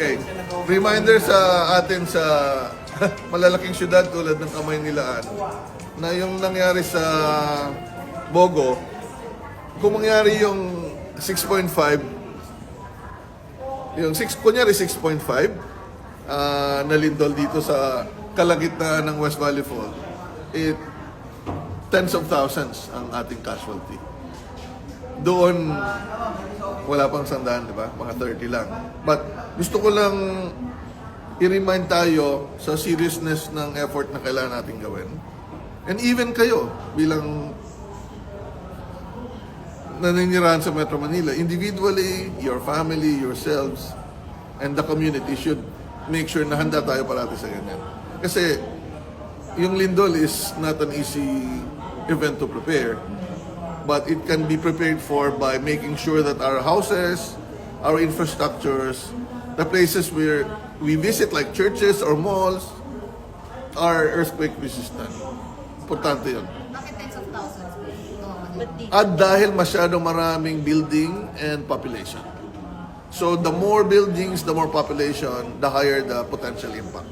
Okay. Reminder sa atin sa malalaking syudad tulad ng Kamay Nilaan na yung nangyari sa Bogo, kung mangyari yung 6.5, yung 6, kunyari 6.5, ah, na lindol dito sa kalagitnaan ng West Valley Fall, it tens of thousands ang ating casualty. Doon, wala pang sandaan, di ba? Mga 30 lang. But gusto ko lang i-remind tayo sa seriousness ng effort na kailangan natin gawin. And even kayo, bilang naninirahan sa Metro Manila, individually, your family, yourselves, and the community should make sure na handa tayo parati sa ganyan. Kasi yung lindol is not an easy event to prepare, but it can be prepared for by making sure that our houses, our infrastructures, the places where we visit like churches or malls, are earthquake resistant. Importante yun. Bakit tens of thousands? Ito? At dahil masyado maraming building and population. So the more buildings, the more population, the higher the potential impact.